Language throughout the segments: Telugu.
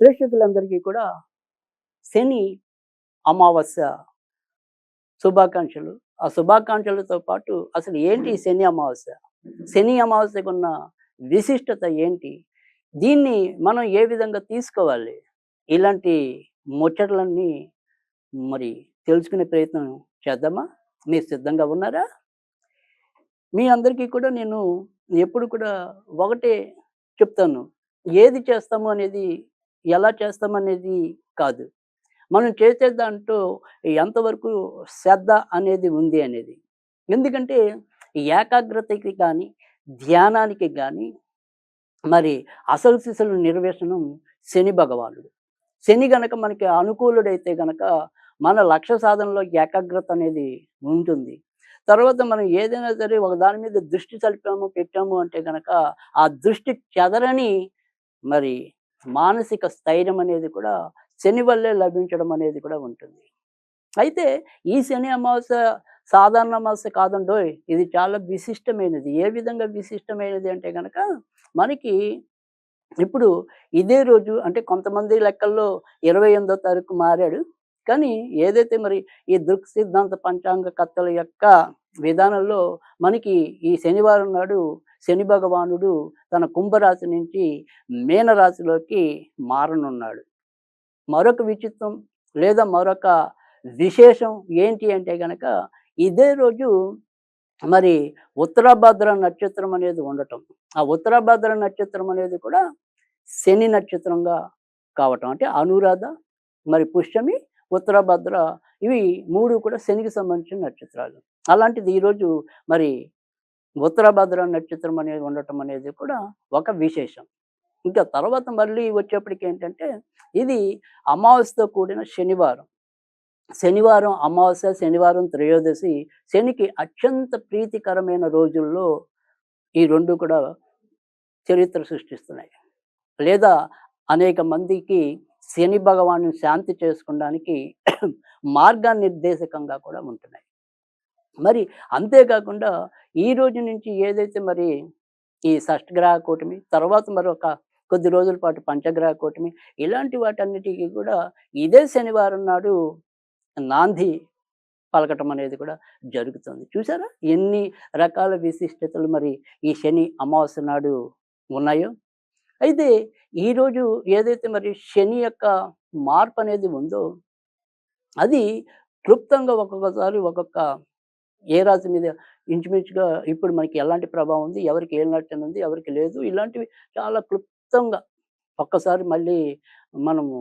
ప్రేక్షకులందరికీ కూడా శని అమావాస్య శుభాకాంక్షలు. ఆ శుభాకాంక్షలతో పాటు అసలు ఏంటి శని అమావాస్య? శని అమావాస్యకు ఉన్న విశిష్టత ఏంటి? దీన్ని మనం ఏ విధంగా తీసుకోవాలి? ఇలాంటి ముచ్చట్లన్నీ మరి తెలుసుకునే ప్రయత్నం చేద్దామా? మీరు సిద్ధంగా ఉన్నారా? మీ అందరికీ కూడా నేను ఎప్పుడు కూడా ఒకటే చెప్తాను. ఏది చేస్తాము అనేది ఎలా చేస్తామనేది కాదు. మనం చేసే దాంట్లో ఎంతవరకు శ్రద్ధ అనేది ఉంది అనేది. ఎందుకంటే ఏకాగ్రతకి కానీ ధ్యానానికి కానీ మరి అసలు సిసలు నిర్వేశనం శని భగవానుడు. శని గనక మనకి అనుకూలుడైతే గనక మన లక్ష్య సాధనలో ఏకాగ్రత అనేది ఉంటుంది. తర్వాత మనం ఏదైనా సరే ఒక దాని మీద దృష్టి చలిపాము పెట్టాము అంటే గనక ఆ దృష్టి చెదరని మరి మానసిక స్థైర్యం అనేది కూడా శని వల్లే లభించడం అనేది కూడా ఉంటుంది. అయితే ఈ శని అమావాస్య సాధారణ అమావాస్య కాదండోయ్ ఇది చాలా విశిష్టమైనది. ఏ విధంగా విశిష్టమైనది అంటే కనుక మనకి ఇప్పుడు ఇదే రోజు అంటే కొంతమంది లెక్కల్లో ఇరవై ఎనిమిదో తారీఖు మారాడు. కానీ ఏదైతే మరి ఈ దృక్ సిద్ధాంత పంచాంగ కర్తల యొక్క విధానంలో మనకి ఈ శనివారం నాడు శని భగవానుడు తన కుంభరాశి నుంచి మీనరాశిలోకి మారనున్నాడు. మరొక విచిత్రం లేదా మరొక విశేషం ఏంటి అంటే గనక ఇదే రోజు మరి ఉత్తరాభద్ర నక్షత్రం అనేది ఉండటం. ఆ ఉత్తరాభద్ర నక్షత్రం అనేది కూడా శని నక్షత్రంగా కావటం. అంటే అనురాధ మరి పుష్యమి ఉత్తరాభద్ర ఇవి మూడు కూడా శనికి సంబంధించిన నక్షత్రాలు. అలాంటిది ఈరోజు మరి ఉత్తరాభద్ర నక్షత్రం అనేది ఉండటం అనేది కూడా ఒక విశేషం. ఇంకా తర్వాత మళ్ళీ వచ్చేప్పటికి ఏంటంటే ఇది అమావాస్యతో కూడిన శనివారం. శనివారం అమావాస్య శనివారం త్రయోదశి శనికి అత్యంత ప్రీతికరమైన రోజుల్లో ఈ రెండు కూడా చరిత్ర సృష్టిస్తున్నాయి. లేదా అనేక మందికి శని భగవాను శాంతి చేసుకోవడానికి మార్గనిర్దేశకంగా కూడా ఉంటున్నాయి. మరి అంతేకాకుండా ఈ రోజు నుంచి ఏదైతే మరి ఈ షష్ఠగ్రహ కూటమి తర్వాత మరొక కొద్ది రోజుల పాటు పంచగ్రహ కూటమి ఇలాంటి వాటన్నిటికీ కూడా ఇదే శనివారం నాడు నాంది పలకటం అనేది కూడా జరుగుతుంది. చూసారా? ఎన్ని రకాల విశిష్టతలు మరి ఈ శని అమావాస్య నాడు ఉన్నాయో? అయితే ఈరోజు ఏదైతే మరి శని యొక్క మార్పు అనేది ఉందో అది క్లుప్తంగా ఒక్కొక్కసారి ఒక్కొక్క ఏ రాశి మీద ఇంచుమించుగా ఇప్పుడు మనకి ఎలాంటి ప్రభావం ఉంది ఎవరికి ఏ నష్టం ఉంది ఎవరికి లేదు ఇలాంటివి చాలా క్లుప్తంగా ఒక్కసారి మళ్ళీ మనము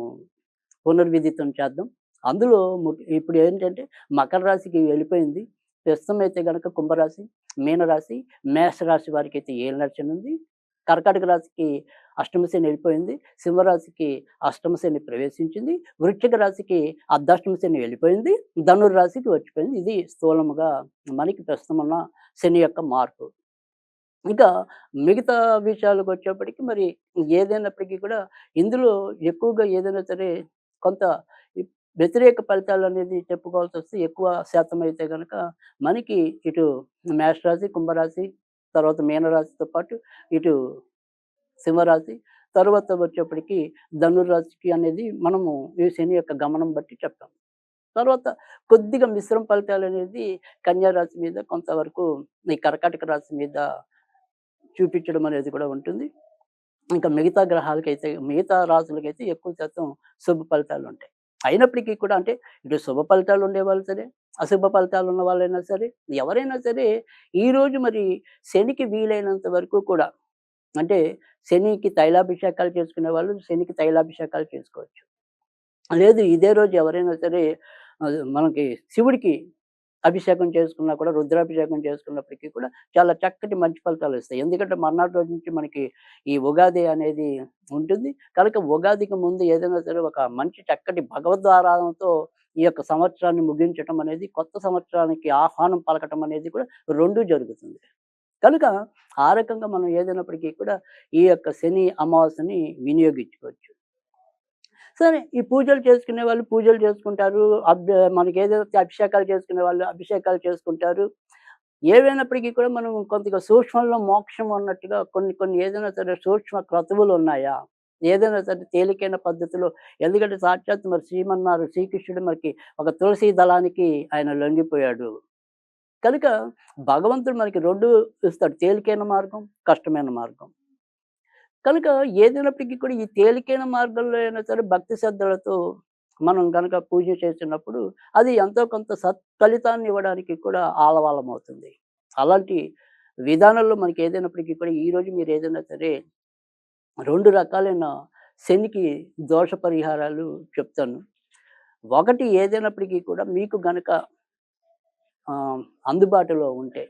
పునర్విదితం చేద్దాం. అందులో ము- ఇప్పుడు ఏంటంటే మకర రాశికి వెళ్ళిపోయింది. ప్రస్తుతం అయితే కనుక కుంభరాశి మీనరాశి మేషరాశి వారికి అయితే ఏళ్ళు నచ్చని కర్కాటక రాశికి అష్టమశని వెళ్ళిపోయింది సింహరాశికి అష్టమశని ప్రవేశించింది వృక్షిక రాశికి అర్ధాష్టమశని వెళ్ళిపోయింది ధనుర్ రాశికి వచ్చిపోయింది. ఇది స్థూలముగా మనకి ప్రస్తుతం ఉన్న శని యొక్క మార్పు. ఇంకా మిగతా విషయాలకు వచ్చేప్పటికి మరి ఏదైనప్పటికీ కూడా ఇందులో ఎక్కువగా ఏదైనా సరే కొంత వ్యతిరేక ఫలితాలు అనేది చెప్పుకోవాల్సి వస్తే ఎక్కువ శాతం అయితే కనుక మనకి ఇటు మేషరాశి కుంభరాశి తర్వాత మీనరాశితో పాటు ఇటు సింహరాశి తర్వాత వచ్చేప్పటికి ధనుర్రాశికి అనేది మనము ఈ శని యొక్క గమనం బట్టి చెప్తాం. తర్వాత కొద్దిగా మిశ్రమ ఫలితాలు అనేది కన్యారాశి మీద కొంతవరకు ఈ కర్కాటక రాశి మీద చూపించడం అనేది కూడా ఉంటుంది. ఇంకా మిగతా గ్రహాలకైతే మిగతా రాశులకైతే ఎక్కువ శాతం శుభ ఫలితాలు ఉంటాయి. అయినప్పటికీ కూడా అంటే ఇటు శుభ ఫలితాలు ఉండేవాళ్ళు సరే అశుభ ఫలితాలు ఉన్న వాళ్ళైనా సరే ఎవరైనా సరే ఈరోజు మరి శనికి వీలైనంత వరకు కూడా అంటే శనికి తైలాభిషేకాలు చేసుకునే వాళ్ళు శనికి తైలాభిషేకాలు చేసుకోవచ్చు. లేదు ఇదే రోజు ఎవరైనా సరే మనకి శివుడికి అభిషేకం చేసుకున్నా కూడా రుద్రాభిషేకం చేసుకున్నప్పటికీ కూడా చాలా చక్కటి మంచి ఫలితాలు వస్తాయి. ఎందుకంటే మర్నాటి రోజు నుంచి మనకి ఈ ఉగాది అనేది ఉంటుంది. కనుక ఉగాదికి ముందు ఏదైనా సరే ఒక మంచి చక్కటి భగవద్వారాలతో ఈ యొక్క సంవత్సరాన్ని ముగించటం అనేది కొత్త సంవత్సరానికి ఆహ్వానం పలకటం అనేది కూడా రెండూ జరుగుతుంది. కనుక ఆ రకంగా మనం ఏదైనప్పటికీ కూడా ఈ యొక్క శని అమావాస్యని వినియోగించుకోవచ్చు. సరే ఈ పూజలు చేసుకునే వాళ్ళు పూజలు చేసుకుంటారు అభి మనకి ఏదైతే అభిషేకాలు చేసుకునే వాళ్ళు అభిషేకాలు చేసుకుంటారు. ఏవైనప్పటికీ కూడా మనం కొంతగా సూక్ష్మంలో మోక్షం ఉన్నట్టుగా కొన్ని కొన్ని ఏదైనా సరే సూక్ష్మ క్రతువులు ఉన్నాయా? ఏదైనా సరే తేలికైన పద్ధతిలో ఎందుకంటే సాక్షాత్ మరి శ్రీమన్నారు శ్రీకృష్ణుడు మనకి ఒక తులసి దళానికి ఆయన లొంగిపోయాడు. కనుక భగవంతుడు మనకి రెండు ఇస్తాడు తేలికైన మార్గం కష్టమైన మార్గం. కనుక ఏదైనప్పటికీ కూడా ఈ తేలికైన మార్గంలో అయినా సరే భక్తి శ్రద్ధలతో మనం కనుక పూజ చేసినప్పుడు అది ఎంతో కొంత సత్ఫలితాన్ని ఇవ్వడానికి కూడా ఆలవాలం అవుతుంది అలాంటి విధానంలో మనకి ఏదైనప్పటికీ కూడా ఈరోజు మీరు ఏదైనా సరే రెండు రకాలైన శనికి దోష పరిహారాలు చెప్తాను. ఒకటి ఏదైనప్పటికీ కూడా మీకు గనక అందుబాటులో ఉంటే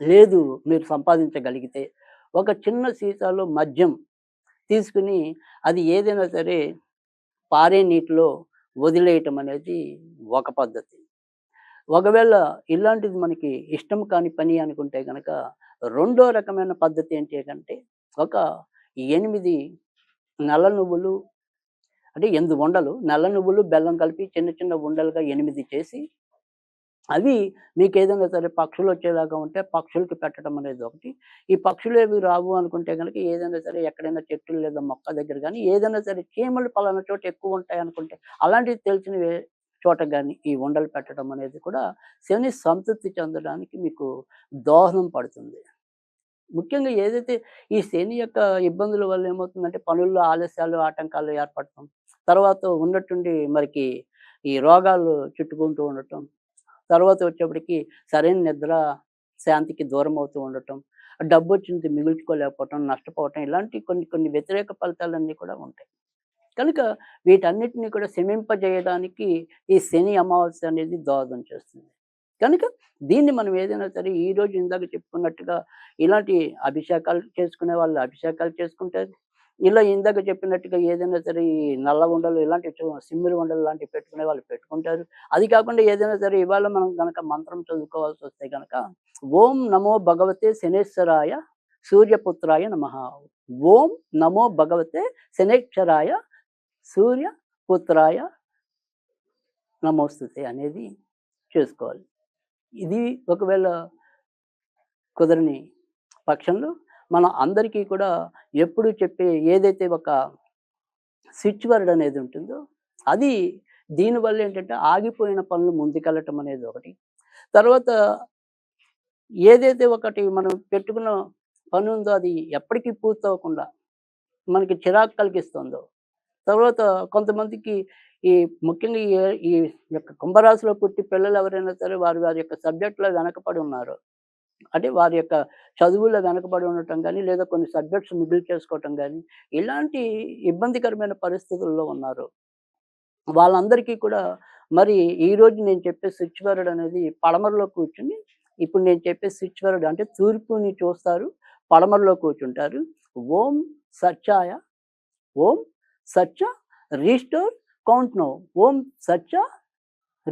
లేదు మీరు సంపాదించగలిగితే ఒక చిన్న సీసాలో మద్యం తీసుకుని అది ఏదైనా సరే పారే నీటిలో వదిలేయటం అనేది ఒక పద్ధతి. ఒకవేళ ఇలాంటిది మనకి ఇష్టం కాని పని అనుకుంటే కనుక రెండో రకమైన పద్ధతి ఏంటి అంటే ఒక ఎనిమిది నల్ల నువ్వులు అంటే ఎనిమిది ఉండలు నల్ల నువ్వులు బెల్లం కలిపి చిన్న చిన్న ఉండలుగా ఎనిమిది చేసి అవి మీకు ఏదైనా సరే పక్షులు వచ్చేలాగా ఉంటే పక్షులకి పెట్టడం అనేది ఒకటి. ఈ పక్షులు ఏవి రావు అనుకుంటే కనుక ఏదైనా సరే ఎక్కడైనా చెట్లు లేదా మొక్క దగ్గర కానీ ఏదైనా సరే చీమలు పలానా చోట ఎక్కువ ఉంటాయి అనుకుంటే అలాంటివి తెలిసినవే చోట కానీ ఈ ఉండలు పెట్టడం అనేది కూడా శని సంతృప్తి చెందడానికి మీకు దోహదం పడుతుంది. ముఖ్యంగా ఏదైతే ఈ శని యొక్క ఇబ్బందుల వల్ల ఏమవుతుందంటే పనుల్లో ఆలస్యాలు ఆటంకాలు ఏర్పడటం తర్వాత ఉన్నట్టుండి మరికి ఈ రోగాలు చుట్టుకుంటూ ఉండటం తర్వాత వచ్చేప్పటికి సరైన నిద్ర శాంతికి దూరం అవుతూ ఉండటం డబ్బు వచ్చింది మిగుల్చుకోలేకపోవటం నష్టపోవటం ఇలాంటి కొన్ని కొన్ని వ్యతిరేక ఫలితాలన్నీ కూడా ఉంటాయి. కనుక వీటన్నిటిని కూడా శమింపజేయడానికి ఈ శని అమావాస్య అనేది దోహదం చేస్తుంది. కనుక దీన్ని మనం ఏదైనా సరే ఈ రోజు ఇందాక చెప్పుకున్నట్టుగా ఇలాంటి అభిషేకాలు చేసుకునే వాళ్ళు అభిషేకాలు చేసుకుంటారు ఇలా ఇందాక చెప్పినట్టుగా ఏదైనా సరే ఈ నల్ల ఉండలు ఇలాంటి సిమ్మిరి ఉండలు లాంటివి పెట్టుకునే వాళ్ళు పెట్టుకుంటారు. అది కాకుండా ఏదైనా సరే ఇవాళ మనం కనుక మంత్రం చదువుకోవాల్సి వస్తే కనుక ఓం నమో భగవతే శనేశ్వరాయ సూర్యపుత్రాయ నమ. ఓం నమో భగవతే శనేశ్వరాయ సూర్యపుత్రాయ నమోస్తుతే అనేది చేసుకోవాలి. ఇది ఒకవేళ కుదరని పక్షంలో మన అందరికీ కూడా ఎప్పుడు చెప్పే ఏదైతే ఒక స్విచ్ వర్డ్ అనేది ఉంటుందో అది దీనివల్ల ఏంటంటే ఆగిపోయిన పనులు ముందుకెళ్ళటం అనేది ఒకటి. తర్వాత ఏదైతే ఒకటి మనం పెట్టుకున్న పని ఉందో అది ఎప్పటికీ పూర్తవకుండా మనకి చిరాకు కలిగిస్తుందో తర్వాత కొంతమందికి ఈ ముఖ్యంగా ఈ ఈ యొక్క కుంభరాశిలో పుట్టి పిల్లలు ఎవరైనా సరే వారి వారి యొక్క సబ్జెక్టులో వెనకపడి ఉన్నారు అంటే వారి యొక్క చదువుల్లో వెనకబడి ఉండటం కానీ లేదా కొన్ని సబ్జెక్ట్స్ మిడిల్ చేసుకోవటం కానీ ఇలాంటి ఇబ్బందికరమైన పరిస్థితుల్లో ఉన్నారు. వాళ్ళందరికీ కూడా మరి ఈ రోజు నేను చెప్పే స్విచ్ వర్డ్ అనేది పడమరలో కూర్చుని ఇప్పుడు నేను చెప్పే స్విచ్ వర్డ్ అంటే తూర్పుని చూస్తారు పడమరలో కూర్చుంటారు. ఓం సచ్చాయ ఓం సచ్చ రీస్టోర్ కౌంట్ నో. ఓం సత్య